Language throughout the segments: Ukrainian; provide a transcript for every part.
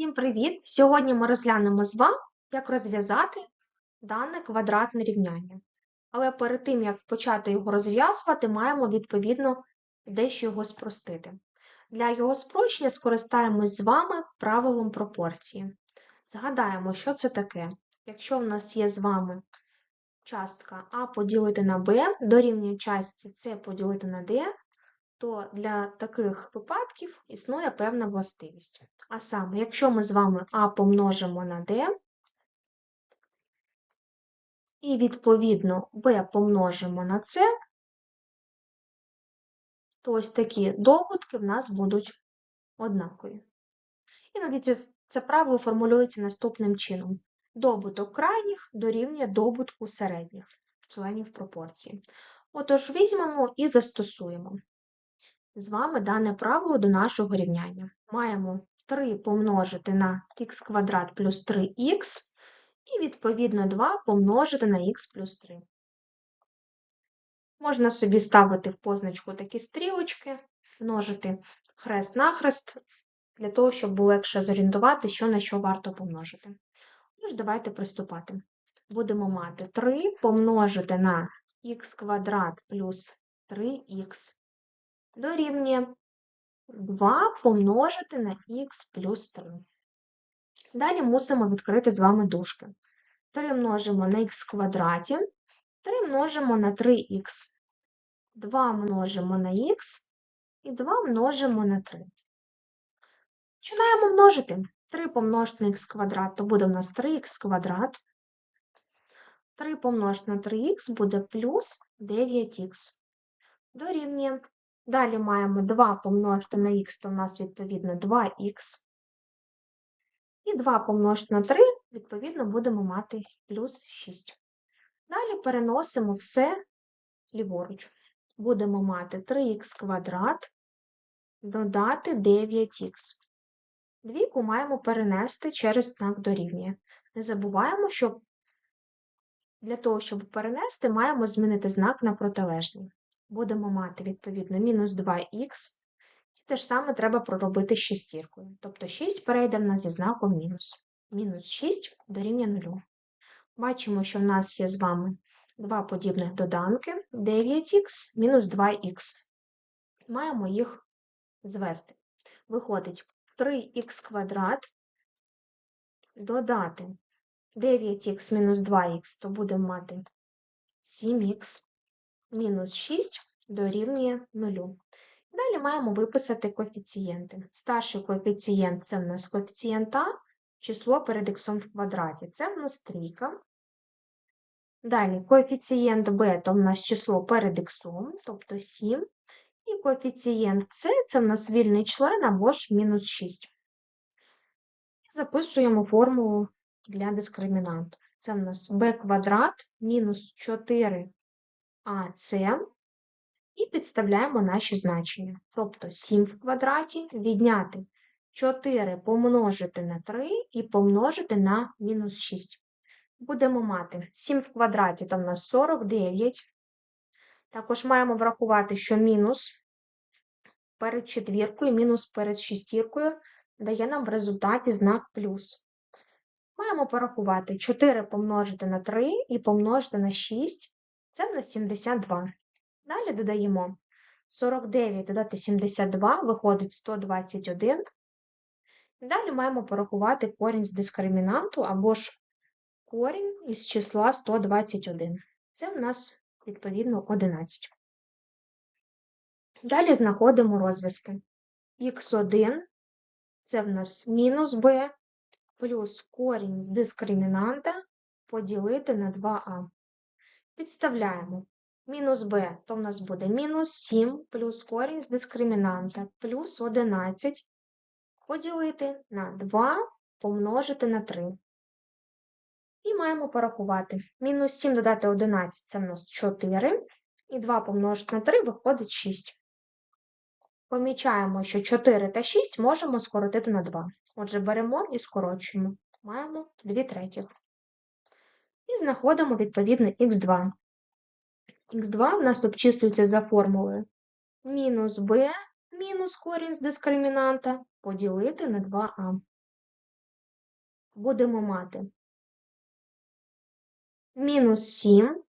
Всім привіт! Сьогодні ми розглянемо з вами, як розв'язати дане квадратне рівняння. Але перед тим, як почати його розв'язувати, маємо відповідно дещо його спростити. Для його спрощення скористаємось з вами правилом пропорції. Згадаємо, що це таке. Якщо в нас є з вами частка А поділити на Б дорівнює частці С поділити на D, то для таких випадків існує певна властивість. А саме, якщо ми з вами А помножимо на D, і відповідно Б помножимо на С, то ось такі довготки в нас будуть однакові. Іноді це, це правило формулюється наступним чином. Добуток крайніх дорівнює добутку середніх членів пропорції. Отож, візьмемо і застосуємо з вами дане правило до нашого рівняння. Маємо 3 помножити на х квадрат плюс 3х, і, відповідно, 2 помножити на х плюс 3. Можна собі ставити в позначку такі стрілочки, множити хрест-нахрест, для того, щоб було легше зорієнтувати, що на що варто помножити. Тож, давайте приступати. Будемо мати 3 помножити на х квадрат плюс 3х дорівнює 2 помножити на х плюс 3. Далі мусимо відкрити з вами дужки. 3 множимо на х квадраті, 3 множимо на 3х, 2 множимо на х і 2 множимо на 3. Починаємо множити. 3 помножити на х квадрат, то буде у нас 3х квадрат. 3 помножити на 3х буде плюс 9х. Дорівнює Далі маємо 2 помножити на х, то у нас відповідно 2х. І 2 помножити на 3, відповідно, будемо мати плюс 6. Далі переносимо все ліворуч. Будемо мати 3х квадрат, додати 9х. Двійку маємо перенести через знак дорівнює. Не забуваємо, що для того, щоб перенести, маємо змінити знак на протилежний будемо мати, відповідно, мінус 2х. І те ж саме треба проробити з шістіркою. Тобто 6 перейде в нас зі знаком мінус. Мінус 6 дорівнює 0. Бачимо, що в нас є з вами два подібних доданки 9х мінус 2х. Маємо їх звести. Виходить 3х квадрат додати 9х мінус 2х, то будемо мати 7х мінус 6 дорівнює 0. Далі маємо виписати коефіцієнти. Старший коефіцієнт це в нас коефіцієнт А, число перед х в квадраті. Це в нас трійка. Далі коефіцієнт b то в нас число перед х, тобто 7. І коефіцієнт С це в нас вільний член або ж мінус 6. І записуємо формулу для дискримінанту. Це в нас b квадрат мінус 4 АС і підставляємо наші значення. Тобто 7 в квадраті відняти 4 помножити на 3 і помножити на мінус 6. Будемо мати 7 в квадраті, то в нас 49. Також маємо врахувати, що мінус перед четвіркою, мінус перед шістіркою дає нам в результаті знак плюс. Маємо порахувати 4 помножити на 3 і помножити на 6 це в нас 72. Далі додаємо 49 додати 72, виходить 121. Далі маємо порахувати корінь з дискримінанту або ж корінь із числа 121. Це в нас, відповідно, 11. Далі знаходимо розв'язки. Х1 це в нас мінус b плюс корінь з дискримінанта поділити на 2а. Підставляємо мінус b, то в нас буде мінус 7 плюс корінь з дискримінанта плюс 11 поділити на 2 помножити на 3. І маємо порахувати. Мінус 7 додати 11 це в нас 4, і 2 помножити на 3 виходить 6. Помічаємо, що 4 та 6 можемо скоротити на 2. Отже, беремо і скорочуємо. Маємо 2 третіх і знаходимо відповідно х2. х2 в нас обчислюється за формулою мінус b мінус корінь з дискримінанта поділити на 2а. будемо мати мінус 7,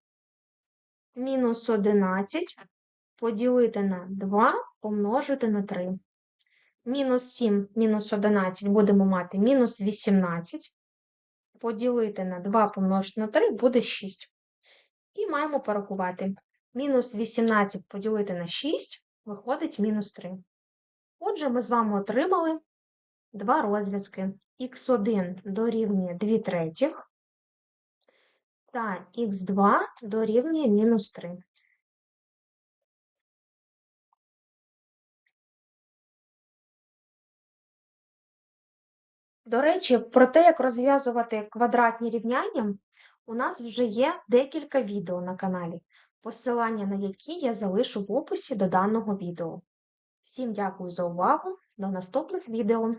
мінус 11 поділити на 2 помножити на 3. Мінус 7, мінус 11 будемо мати мінус 18. Поділити на 2 помножити на 3 буде 6. І маємо порахувати. Мінус 18 поділити на 6 виходить мінус 3. Отже, ми з вами отримали два розв'язки. х1 дорівнює 2 третіх та х2 дорівнює мінус 3. До речі, про те, як розв'язувати квадратні рівняння, у нас вже є декілька відео на каналі, посилання на які я залишу в описі до даного відео. Всім дякую за увагу, до наступних відео!